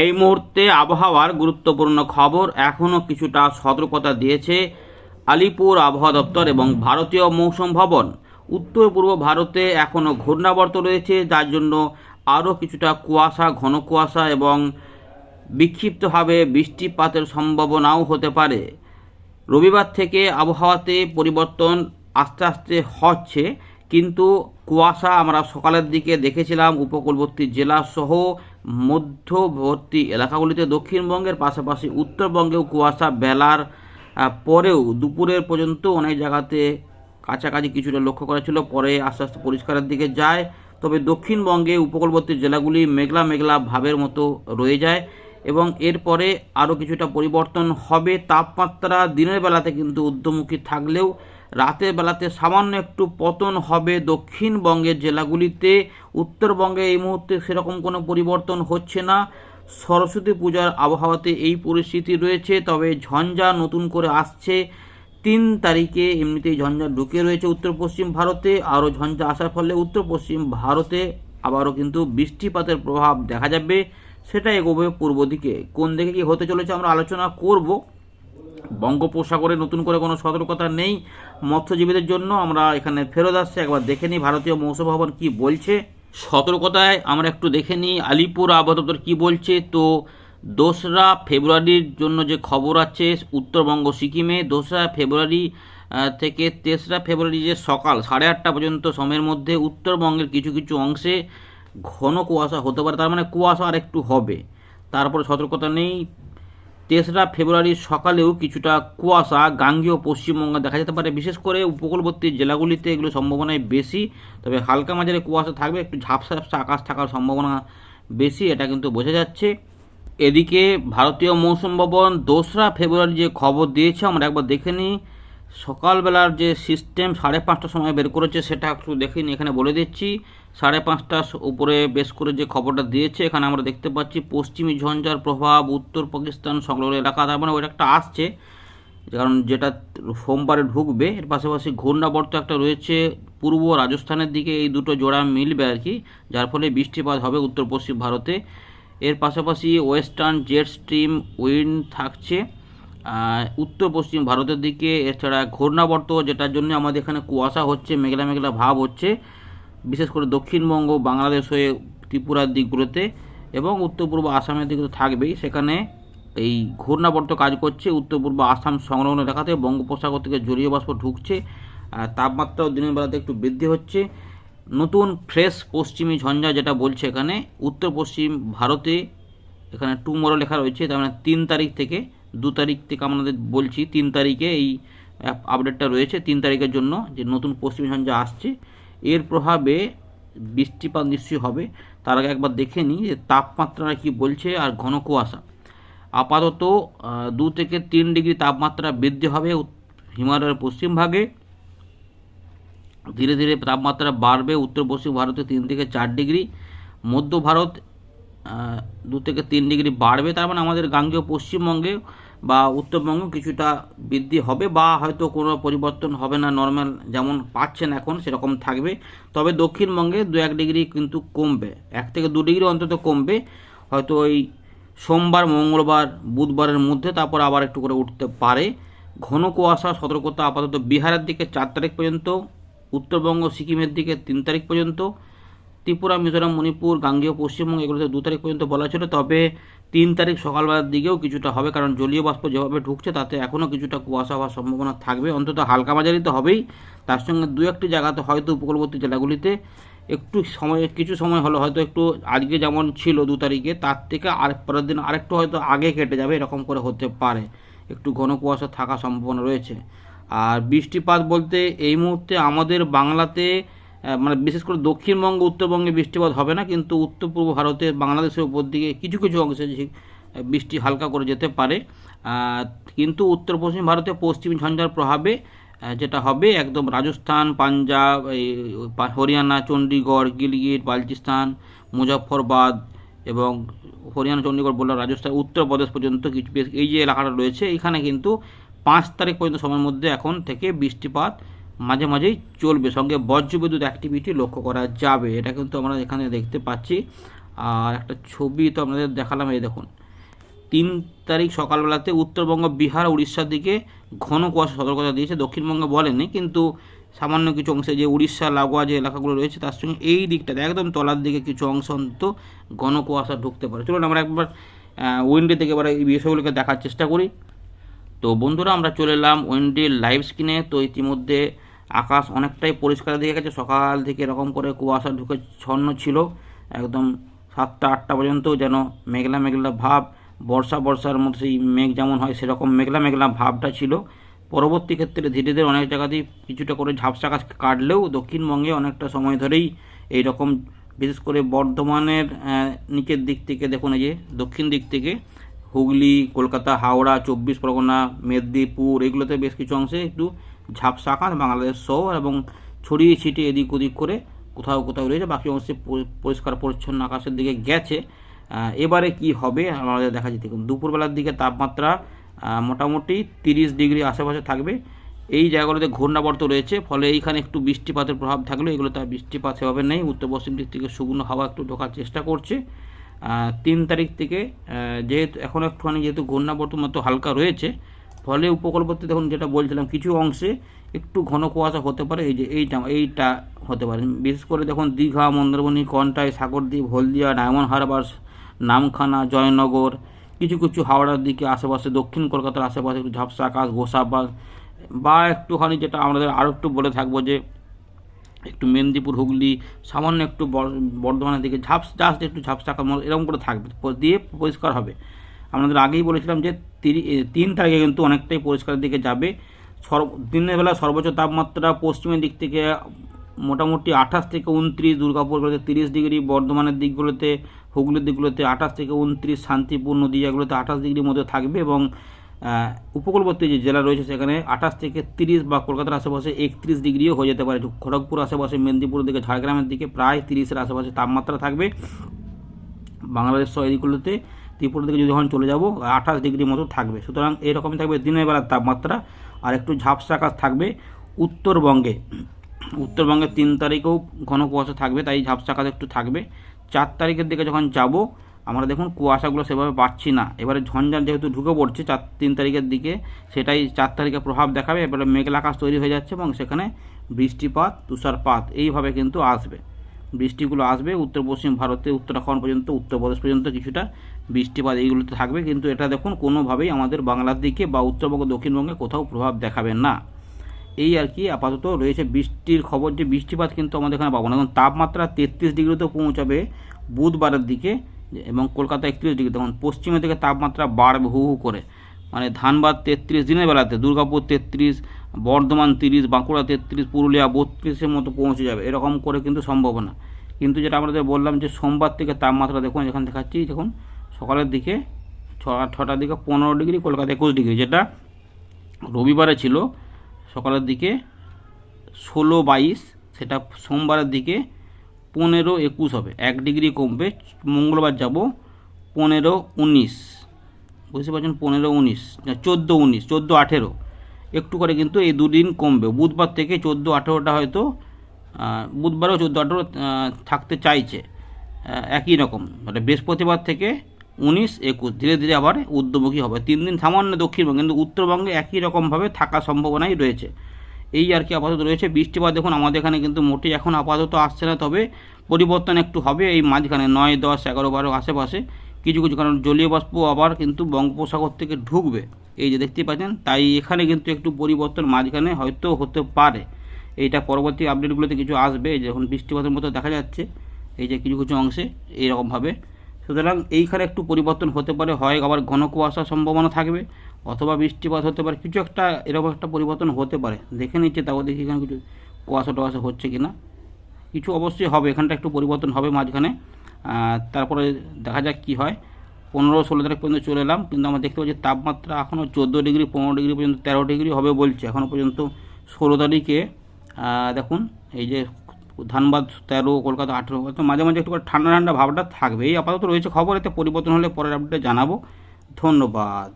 এই মুহূর্তে আবহাওয়ার গুরুত্বপূর্ণ খবর এখনও কিছুটা সতর্কতা দিয়েছে আলিপুর আবহাওয়া দপ্তর এবং ভারতীয় মৌসুম ভবন। উত্তর পূর্ব ভারতে এখনও ঘূর্ণাবর্ত রয়েছে, যার জন্য আরও কিছুটা কুয়াশা, ঘন কুয়াশা এবং বিক্ষিপ্তভাবে বৃষ্টিপাতের সম্ভাবনাও হতে পারে। রবিবার থেকে আবহাওয়াতে পরিবর্তন আস্তে আস্তে হচ্ছে, কিন্তু কুয়াশা আমরা সকালের দিকে দেখেছিলাম, উপকূলবর্তী জেলা সহ মধ্যবর্তী এলাকাগুলিতে দক্ষিণবঙ্গের পাশাপাশি উত্তরবঙ্গেও কুয়াশা, বেলার পরেও দুপুরের পর্যন্ত অনেক জায়গাতে কাছাকাছি কিছুটা লক্ষ্য করা ছিল, পরে আস্তে আস্তে পরিষ্কারের দিকে যায়। তবে দক্ষিণবঙ্গে উপকূলবর্তী জেলাগুলি মেঘলা মেঘলা ভাবের মতো রয়ে যায় এবং এরপরে আরও কিছুটা পরিবর্তন হবে। তাপমাত্রা দিনের বেলাতে কিন্তু ঊর্ধ্বমুখী থাকলেও রাতের বেলাতে সামান্য একটু পতন হবে দক্ষিণবঙ্গের জেলাগুলিতে। উত্তরবঙ্গে এই মুহূর্তে সেরকম কোনো পরিবর্তন হচ্ছে না। সরস্বতী পূজার আবহাওয়াতে এই পরিস্থিতি রয়েছে, তবে ঝঞ্ঝা নতুন করে আসছে। তিন তারিখে এমনিতেই ঝঞ্ঝা ঢুকে রয়েছে উত্তর পশ্চিম ভারতে। আরও ঝঞ্ঝা আসার ফলে উত্তর পশ্চিম ভারতে আবারও কিন্তু বৃষ্টিপাতের প্রভাব দেখা যাবে। সেটা এগোবে পূর্ব দিকে। কোন দিকে কি হতে চলেছে আমরা আলোচনা করব। বঙ্গোপসাগরে নতুন করে কোনো সতর্কতা নেই। মৎস্যজীবীদের জন্য আমরা এখানে ফেরত আসছে। একবার দেখে নিই ভারতীয় মৌসুম ভবন কী বলছে। সতর্কতায় আমরা একটু দেখে নিই আলিপুর আবহাওয়া কী বলছে। তো দোসরা ফেব্রুয়ারির জন্য যে খবর আছে উত্তরবঙ্গ সিকিমে, দোসরা ফেব্রুয়ারি থেকে তেসরা ফেব্রুয়ারি যে সকাল সাড়ে আটটা পর্যন্ত সময়ের মধ্যে উত্তরবঙ্গের কিছু কিছু অংশে ঘন কুয়াশা হতে পারে। তার মানে কুয়াশা আর একটু হবে। তারপরে সতর্কতা নেই। তেসরা ফেব্রুয়ারি সকালেও কিছুটা কুয়াশা গাঙ্গীয় পশ্চিমবঙ্গে দেখা যেতে পারে। বিশেষ করে উপকূলবর্তী জেলাগুলিতে এগুলো সম্ভাবনায় বেশি, তবে হালকা মাঝারি কুয়াশা থাকবে, একটু ঝাপসা ঝাপসা আকাশ থাকার সম্ভাবনা বেশি, এটা কিন্তু বোঝা যাচ্ছে। এদিকে ভারতীয় মৌসুম ভবন দোসরা ফেব্রুয়ারি যে খবর দিয়েছে, আমরা একবার দেখে নিই। সকালবেলার যে সিস্টেম সাড়ে পাঁচটার সময় বের করেছে সেটা একটু দেখে নিই এখানে বলে দিচ্ছি। সাড়ে পাঁচটার উপরে বেশ করে যে খবরটা দিয়েছে, এখানে আমরা দেখতে পাচ্ছি পশ্চিমী ঝঞ্ঝার প্রভাব, উত্তর পাকিস্তান সংলগ্ন এলাকা, তার মানে ওটা একটা আসছে। কারণ যেটা সোমবারে ঢুকবে, এর পাশাপাশি ঘূর্ণাবর্ত একটা রয়েছে পূর্ব রাজস্থানের দিকে, এই দুটো জোড়া মিলবে আর কি, যার ফলে বৃষ্টিপাত হবে উত্তর পশ্চিম ভারতে। এর পাশাপাশি ওয়েস্টার্ন জেট স্ট্রিম উইন্ড থাকছে। উত্তর পশ্চিম ভারতের দিকে, এছাড়া ঘূর্ণাবর্ত, যেটার জন্য আমাদের এখানে কুয়াশা হচ্ছে, মেঘলা মেঘলা ভাব হচ্ছে, বিশেষ করে দক্ষিণবঙ্গ, বাংলাদেশ হয়ে ত্রিপুরার দিকগুলোতে এবং উত্তর পূর্ব আসামের দিকে তো থাকবেই। সেখানে এই ঘূর্ণাবর্ত কাজ করছে, উত্তর পূর্ব আসাম সংলগ্ন এলাকাতে বঙ্গোপসাগর থেকে জলীয় বাষ্প ঢুকছে, আর তাপমাত্রাও দিনের বেলাতে একটু বৃদ্ধি হচ্ছে। নতুন ফ্রেশ পশ্চিমী ঝঞ্ঝা যেটা বলছে এখানে, উত্তর পশ্চিম ভারতে এখানে টুমোরো লেখা রয়েছে, তার মানে তিন তারিখ থেকে দু তারিখ থেকে আমাদের বলছি, তিন তারিখে এই আপডেটটা রয়েছে, তিন তারিখের জন্য যে নতুন পশ্চিমী ঝঞ্ঝা আসছে, এর প্রভাবে বৃষ্টিপাত নিশ্চয়ই হবে। তার আগে একবার দেখে নিই যে তাপমাত্রা কি বলছে আর ঘন কুয়াশা। আপাতত দু থেকে তিন ডিগ্রি তাপমাত্রা বৃদ্ধি হবে হিমালয়ের পশ্চিমভাগে ধীরে ধীরে তাপমাত্রা বাড়বে উত্তর পশ্চিম ভারতে তিন থেকে চার ডিগ্রি। মধ্য ভারত দু থেকে তিন ডিগ্রি বাড়বে, তার মানে আমাদের গাঙ্গেয় পশ্চিমবঙ্গে বা উত্তরবঙ্গ কিছুটা বৃদ্ধি হবে বা হয়তো কোনো পরিবর্তন হবে না নর্মাল যেমন পাচ্ছেন এখন সেরকম থাকবে। তবে দক্ষিণবঙ্গে দু এক ডিগ্রি কিন্তু কমবে, এক থেকে দু ডিগ্রি অন্তত কমবে। হয়তো ওই সোমবার, মঙ্গলবার, বুধবারের মধ্যে তারপর আবার একটু করে উঠতে পারে। ঘন কুয়াশা, সতর্কতা আপাতত বিহারের দিকে চার তারিখ পর্যন্ত, উত্তরবঙ্গ, সিকিমের দিকে তিন তারিখ পর্যন্ত। ত্রিপুরা, মিজোরাম, মণিপুর, গাঙ্গেয়, পশ্চিমবঙ্গ এগুলোতে দু তারিখ পর্যন্ত বলা ছিল। তবে তিন তারিখ সকালবেলার দিকেও কিছুটা হবে কারণ জলীয় বাষ্প যেভাবে ঢুকছে তাতে এখনও কিছুটা কুয়াশা হওয়ার সম্ভাবনা থাকবে। অন্তত হালকা মাঝারি তো হবেই। তার সঙ্গে দু একটি জায়গাতে হয়তো উপকূলবর্তী জেলাগুলিতে একটু সময়, কিছু সময় হলো হয়তো একটু আজকে যেমন ছিল দু তারিখে, তার থেকে আর পরের দিন আরেকটু হয়তো আগে কেটে যাবে, এরকম করে হতে পারে। একটু ঘন কুয়াশা থাকার সম্ভাবনা রয়েছে। আর বৃষ্টিপাত বলতে এই মুহূর্তে আমাদের বাংলাতে মানে বিশেষ করে দক্ষিণবঙ্গ, উত্তরবঙ্গে বৃষ্টিপাত হবে না, কিন্তু উত্তর পূর্ব ভারতে বাংলাদেশের উপর দিকে কিছু কিছু অংশে বৃষ্টি হালকা করে যেতে পারে। কিন্তু উত্তর পশ্চিম ভারতে পশ্চিম ঝঞ্ঝার প্রভাবে যেটা হবে একদম রাজস্থান, পাঞ্জাব, এই হরিয়ানা চণ্ডীগড় গিলগিট, বালচিস্তান, মুজফ্ফরবাদ এবং হরিয়ানা চণ্ডীগড় বললাম, রাজস্থান, উত্তরপ্রদেশ পর্যন্ত কিছু এই যে এলাকাটা রয়েছে, এখানে কিন্তু পাঁচ তারিখ পর্যন্ত সময়ের মধ্যে এখন থেকে বৃষ্টিপাত মাঝে মাঝেই চলবে। সঙ্গে বজ্রবিদ্যুৎ অ্যাক্টিভিটি লক্ষ্য করা যাবে। এটা কিন্তু আমরা এখানে দেখতে পাচ্ছি। আর একটা ছবি তো আপনাদের দেখালাম, এই দেখুন। তিন তারিখ সকালবেলাতে উত্তরবঙ্গ, বিহার, উড়িষ্যার দিকে ঘন কুয়াশা সতর্কতা দিয়েছে। দক্ষিণবঙ্গে বলেনি, কিন্তু সামান্য কিছু অংশে যে উড়িষ্যা, লাগোয়া যে এলাকাগুলো রয়েছে, তার সঙ্গে এই দিকটাতে একদম তলার দিকে কিছু অংশ অন্তত ঘন কুয়াশা ঢুকতে পারে। চলুন আমরা একবার উইন্ডে থেকে এবার এই বিষয়গুলোকে দেখার চেষ্টা করি। তো বন্ধুরা, আমরা চলে এলাম ওয়েন্ডির লাইভ স্ক্রিনে। তো ইতিমধ্যে আকাশ অনেকটাই পরিষ্কার দিয়ে গেছে। সকাল থেকে এরকম করে কুয়াশা ঢুকে ছন্ন ছিল। একদম সাতটা, আটটা পর্যন্ত যেন মেঘলা মেঘলা ভাব, বর্ষা, বর্ষার মধ্যে সেই মেঘ যেমন হয় সেরকম মেঘলা মেঘলা ভাবটা ছিল। পরবর্তী ক্ষেত্রে ধীরে ধীরে অনেক জায়গাতেই কিছুটা করে ঝাপসা গাছ কাটলেও দক্ষিণবঙ্গে অনেকটা সময় ধরেই এই রকম বিশেষ করে বর্ধমানের নিচের দিক থেকে দেখুন এই যে দক্ষিণ দিক থেকে হুগলি, কলকাতা, হাওড়া, চব্বিশ পরগনা, মেদিনীপুর, এগুলোতে বেশ কিছু অংশে একটু ঝাপসা আকাশ বাংলাদেশ সহ এবং ছড়িয়ে ছিটিয়ে এদিক ওদিক করে কোথাও কোথাও রয়েছে। বাকি অংশে পরিষ্কার পরিচ্ছন্ন আকাশের দিকে গেছে। এবারে কি হবে আমাদের দেখা যেতে দুপুরবেলার দিকে তাপমাত্রা মোটামুটি তিরিশ ডিগ্রি আশেপাশে থাকবে। এই জায়গাগুলোতে ঘূর্ণাবর্ত রয়েছে, ফলে এইখানে একটু বৃষ্টিপাতের প্রভাব থাকলেও এগুলো তার বৃষ্টিপাত সেভাবে নেই। উত্তর পশ্চিম দিক থেকে শুকনো হাওয়া একটু ঢোকার চেষ্টা করছে। তিন তারিখ থেকে যেহেতু এখন একটুখানি যেহেতু ঘূর্ণাবর্তর মতো হালকা রয়েছে, ফলে উপকূলবর্তী দেখুন যেটা বলছিলাম, কিছু অংশে একটু ঘন কুয়াশা হতে পারে, এই যে এইটা এইটা হতে পারে। বিশেষ করে দেখুন দীঘা, মন্দারমণি, কন্টাই, সাগরদ্বীপ, হলদিয়া, ডায়মন্ড হারবার, নামখানা, জয়নগর, কিছু কিছু হাওড়ার দিকে আশেপাশে, দক্ষিণ কলকাতার আশেপাশে, একটু ঝাপসা আকাশ গোসাবাস বা একটুখানি যেটা আমাদের আরও একটু বলে থাকব যে একটু মেদিনীপুর, হুগলি, সামান্য একটু বর- বর্ধমানের দিকে ঝাপস জাস্ট একটু ঝাপসা কামড় এরকম করে থাকবে দিয়ে পরিষ্কার হবে। আমাদের আগেই বলেছিলাম যে তিন তারিখে কিন্তু অনেকটাই পরিষ্কারের দিকে যাবে। সর্ব দিনের বেলা সর্বোচ্চ তাপমাত্রা পশ্চিমের দিক থেকে মোটামুটি আঠাশ থেকে উনত্রিশ দুর্গাপুরগুলোতে তিরিশ ডিগ্রি, বর্ধমানের দিকগুলোতে, হুগলির দিকগুলোতে আঠাশ থেকে উনত্রিশ, শান্তিপুর নদীয়াগুলোতে আঠাশ ডিগ্রির মধ্যে থাকবে এবং উপকূলবর্তী যে জেলা রয়েছে সেখানে আঠাশ থেকে তিরিশ বা কলকাতার আশেপাশে একত্রিশ ডিগ্রিও হয়ে যেতে পারে। খড়গপুর আশেপাশে, মেদিনীপুর দিকে, ঝাড়গ্রামের দিকে প্রায় তিরিশের আশেপাশে তাপমাত্রা থাকবে। বাংলাদেশ সহ এদিকগুলোতে ত্রিপুরা যদি যখন চলে যাব, আঠাশ ডিগ্রির মতো থাকবে। সুতরাং এরকমই থাকবে দিনের বেলার তাপমাত্রা। আর একটু ঝাপসা আকাশ থাকবে উত্তরবঙ্গে। উত্তরবঙ্গে তিন তারিখেও ঘন কুয়াশা থাকবে, তাই ঝাপসা আকাশ একটু থাকবে। চার তারিখের দিকে যখন যাব আমরা দেখুন কুয়াশাগুলো সেভাবে পাচ্ছি না। এবারে ঝঞ্ঝার যেহেতু ঢুকে পড়ছে, চার, তিন তারিখের দিকে সেটাই চার তারিখে প্রভাব দেখাবে। এবারে মেঘলা আকাশ তৈরি হয়ে যাচ্ছে এবং সেখানে বৃষ্টিপাত, তুষারপাত এইভাবে কিন্তু আসবে। বৃষ্টিগুলো আসবে উত্তর পশ্চিম ভারতে, উত্তরাখণ্ড পর্যন্ত, উত্তরপ্রদেশ পর্যন্ত কিছুটা বৃষ্টিপাত এইগুলোতে থাকবে। কিন্তু এটা দেখুন কোনোভাবেই আমাদের বাংলার দিকে বা উত্তরবঙ্গ, দক্ষিণবঙ্গে কোথাও প্রভাব দেখাবে না। এই আর কি আপাতত রয়েছে বৃষ্টির খবর যে বৃষ্টিপাত কিন্তু আমাদের এখানে পাবো না। এখন তাপমাত্রা তেত্রিশ ডিগ্রিতেও পৌঁছাবে বুধবারের দিকে। এবং কলকাতা একত্রিশ ডিগ্রি তখন পশ্চিমের দিকে তাপমাত্রা বাড়বে হু হু করে। মানে ধানবাদ তেত্রিশ দিনের বেলাতে, দুর্গাপুর তেত্রিশ, বর্ধমান তিরিশ, বাঁকুড়া তেত্রিশ, পুরুলিয়া বত্রিশের মতো পৌঁছে যাবে। এরকম করে কিন্তু সম্ভাবনা। কিন্তু যেটা আমাদের বললাম যে সোমবার থেকে তাপমাত্রা, দেখুন, এখানে দেখাচ্ছি, দেখুন, সকালের দিকে ছটার দিকে পনেরো ডিগ্রি, কলকাতা একুশ ডিগ্রি, যেটা রবিবারে ছিল। সকালের দিকে ষোলো বাইশ, সেটা সোমবারের দিকে পনেরো একুশ হবে। এক ডিগ্রি কমবে। মঙ্গলবার যাব পনেরো উনিশ। বুঝতে পারছেন? পনেরো উনিশ। চোদ্দ উনিশ, চোদ্দ আঠেরো। একটু করে কিন্তু এই দুদিন কমবে। বুধবার থেকে চোদ্দ আঠেরোটা হয়তো বুধবারও চোদ্দ আঠেরো থাকতে চাইছে। একই রকম। মানে বৃহস্পতিবার থেকে উনিশ, একুশ। ধীরে ধীরে আবার ঊর্ধ্বমুখী হবে। তিন দিন সামান্য দক্ষিণবঙ্গে, কিন্তু উত্তরবঙ্গে একই রকমভাবে থাকার সম্ভাবনাই রয়েছে। এই আর কি আপাতত রয়েছে। বৃষ্টিপাত দেখুন, আমাদের এখানে কিন্তু মোটেই এখন আপাতত আসছে না, তবে পরিবর্তন একটু হবে এই মাঝখানে নয়, দশ, এগারো, বারো আশেপাশে। কিছু কিছু কারণ জলীয় বাষ্প আবার কিন্তু বঙ্গোপসাগর থেকে ঢুকবে, এই যে দেখতে পাচ্ছেন। তাই এখানে কিন্তু একটু পরিবর্তন মাঝখানে হয়তো হতে পারে। এইটা পরবর্তী আপডেটগুলোতে কিছু আসবে, এই যে বৃষ্টিপাতের মতো দেখা যাচ্ছে, এই যে কিছু কিছু অংশে এইরকমভাবে। সুতরাং এইখানে একটু পরিবর্তন হতে পারে, হয় আবার ঘন কুয়াশার সম্ভাবনা থাকবে। অথবা বৃষ্টিপাত হতে পারে, কিছু একটা এরকম একটা পরিবর্তন হতে পারে। দেখে নিচ্ছে তাও দেখি এখানে কিছু কুয়াশা টুয়াশা হচ্ছে কি না কিছু অবশ্যই হবে, এখানটা একটু পরিবর্তন হবে মাঝখানে। তারপরে দেখা যাক কি হয়। পনেরো ষোলো তারিখ পর্যন্ত চলে এলাম, কিন্তু আমরা দেখতে পাচ্ছি তাপমাত্রা এখনও চোদ্দ ডিগ্রি, পনেরো ডিগ্রি পর্যন্ত, তেরো ডিগ্রি হবে বলছে। এখনও পর্যন্ত ষোলো তারিখে দেখুন, এই যে ধানবাদ তেরো, কলকাতা আঠেরো, তো মাঝে মাঝে একটু ঠান্ডা ঠান্ডা ভাবটা থাকবে। এই আপাতত রয়েছে খবর, এতে পরিবর্তন হলে পরের আপডেটে জানাব। ধন্যবাদ।